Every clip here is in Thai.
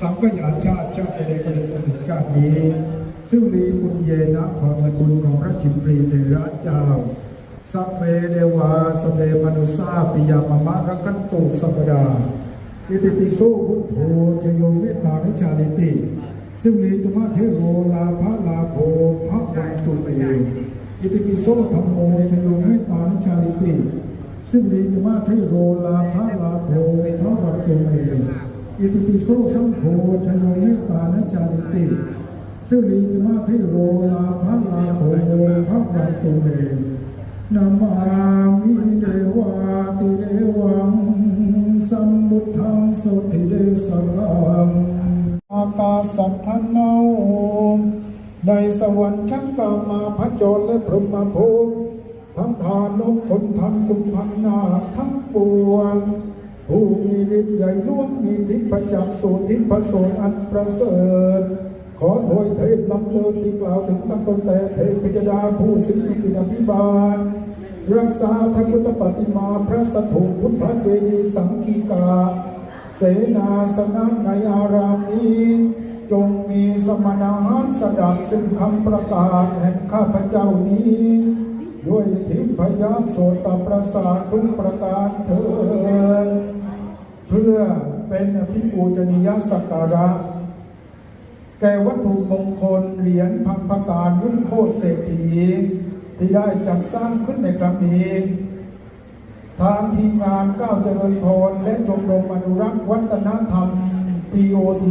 สังกยาชาติชาติใดก็ดีจนถึงชาตินี้ ซึ่งมีบุญเยนะความเป็นบุญของพระชิมพรีเทระเจ้าสัพเพเดวาสเปมนุสาปิยามมะรักันตุสัพดาอิติปิโสพุทโธชโยเมตตานิชาลิติ ซึ่งมีธรรมะเทโรลาภลาโภพระวันตุเมอิติปิโสธรรมโมชโยเมตตานิชาลิติ ซึ่งมีธรรมะเทโรลาภลาโภพระวัน อิติปิโสสังโฆชโยเมตตานิชาลิติซึ่งมีธรรมะเทโรลาภลาโภพระวันตุเมนามามิเดวาติเดวังสัมบุทังสุติเดสรังอากาสัทธนาในสวรรค์ชั้นกามาพระจรและพรหมภูมิทั้งทานกคนทำกุมพันนาทั้งปวง ผู้มีฤทธิ์ใหญ่ล้วนมีทิพจักสุทิพโสนอันประเสริฐ ขอถอยเทศลำเลิศที่กล่าวถึงตั้งตนแต่เทพพิจดาผู้สิงสถิตอภิบาล รักษาพระพุทธปฏิมาพระสถูปพุทธเจดีย์สังคีกา เสนาสนะในอารามนี้จงมีสมณะสดับซึ่งคำประกาศแห่งข้าพเจ้านี้ ด้วยทิพยามโสตประสาททุกประการเถิด เพื่อเป็นอภิปูชนียสักการะ แก่วัตถุมงคลเหรียญพังพการรุ่นโคตรเศรษฐี ที่ได้จัดสร้างขึ้นในครั้งนี้ ทางทีมงานก้าวเจริญพร และชมรมอนุรักษ์วัฒนธรรม TOT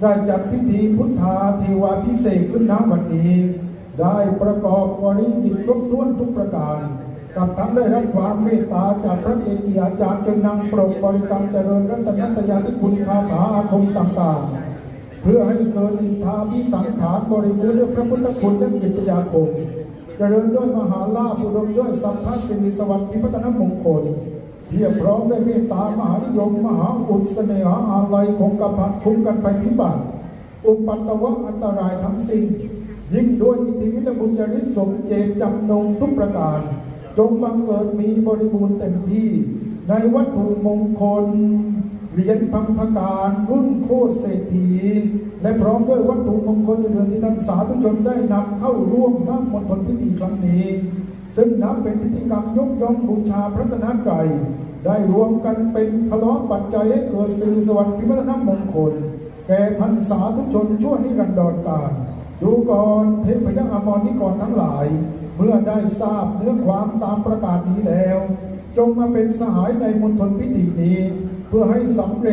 ได้จัดพิธีพุทธาเทวาพิเศษขึ้นณวันนี้ ได้ประกอบบริจิตครบถ้วนทุกประการ กับทั้งได้รับความเมตตาจากพระเกจิอาจารย์จนนำปรกบริกรรมเจริญรัตนัตยาธิคุณคาถาอาคมต่างๆ เพื่อให้เกิดอิทธาพิสังขารบริบูรณ์ด้วยพระพุทธคุณและกิตยาคมเจริญด้วยมหาลาภอุดมด้วยสัพพสิริสวัสดิ์พัฒนมงคลเพียบพร้อมด้วยเมตตามหานิยมมหาอุดเสนหาอาลัยคงกระพันคุ้มกันไปพิบัติอุปัตตวะอันตรายทั้งสิ้นยิ่งด้วยอิทธิวิทยบุญญาณิสมเจตจำนงทุกประการ จงบังเกิดมีบริบูรณ์เต็มที่ ในวัตถุมงคลเหรียญพังพการรุ่นโคตรเศรษฐี และพร้อมด้วยวัตถุมงคลอื่นที่ท่านสาธุชนได้นำเข้าร่วมทั้งมณฑลพิธีครั้งนี้ ซึ่งนับเป็นพิธีกรรมยกย่องบูชาพระตนตรัยได้รวมกันเป็นพล้อปัจจัยให้เกิดสื่อสวัสดิ์พิพัฒนมงคล แก่ท่านสาธุชนชั่วนิรันดรกาลดูก่อนเทพยอมรนิกรทั้งหลาย เมื่อได้ทราบเนื้อความตามประกาศนี้แล้ว จงมาเป็นสหายในมณฑลพิธีนี้ เพื่อให้สำเร็จ